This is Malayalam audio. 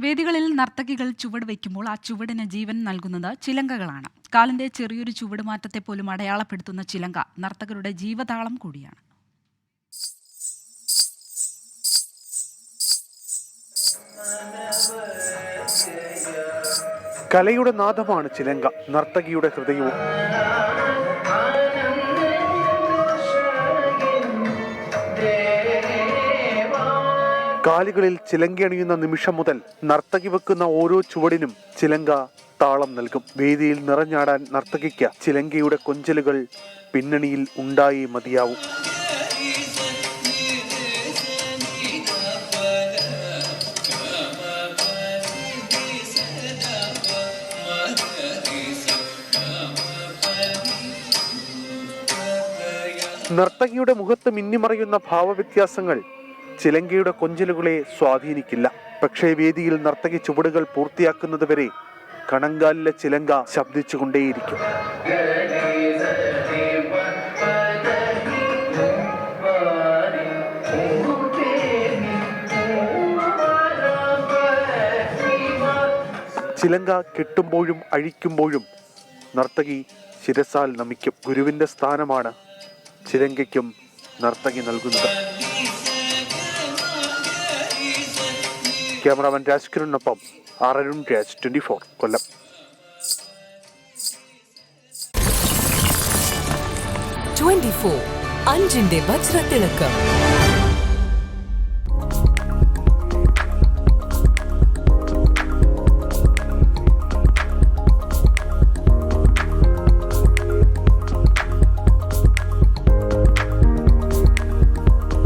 വേദികളിൽ നർത്തകികൾ ചുവട് വയ്ക്കുമ്പോൾ ആ ചുവടിന് ജീവൻ നൽകുന്നത് ചിലങ്കകളാണ്. കാലിന്റെ ചെറിയൊരു ചുവട് മാറ്റത്തെ പോലും അടയാളപ്പെടുത്തുന്ന ചിലങ്ക നർത്തകരുടെ ജീവതാളം കൂടിയാണ്. കലയുടെ നാദമാണ് ചിലങ്ക. നർത്തകിയുടെ ഹൃദയവും കാലുകളിൽ ചിലങ്ക അണിയുന്ന നിമിഷം മുതൽ നർത്തകി വെക്കുന്ന ഓരോ ചുവടിനും ചിലങ്ക താളം നൽകും. വേദിയിൽ നിറഞ്ഞാടാൻ നർത്തകിക്ക് ചിലങ്കയുടെ കൊഞ്ചലുകൾ പിന്നണിയിൽ ഉണ്ടായി മതിയാവും. നർത്തകിയുടെ മുഖത്ത് മിന്നിമറയുന്ന ഭാവവ്യത്യാസങ്ങൾ ചിലങ്കയുടെ കൊഞ്ചലുകളെ സ്വാധീനിക്കില്ല. പക്ഷേ വേദിയിൽ നർത്തകി ചുവടുകൾ പൂർത്തിയാക്കുന്നതുവരെ കണങ്കാലിലെ ചിലങ്ക ശബ്ദിച്ചുകൊണ്ടേയിരിക്കും. ചിലങ്ക കെട്ടുമ്പോഴും അഴിക്കുമ്പോഴും നർത്തകി ശിരസാൽ നമിക്കും. ഗുരുവിന്റെ സ്ഥാനമാണ് ചിലങ്കയ്ക്കും നർത്തകി നൽകുന്നത്. Cameraman രാജ്കിരണിനൊപ്പം R Arun Raj twenty four Kollam. Twenty four അഞ്ചിന്റെ വജ്രത്തിളക്കം.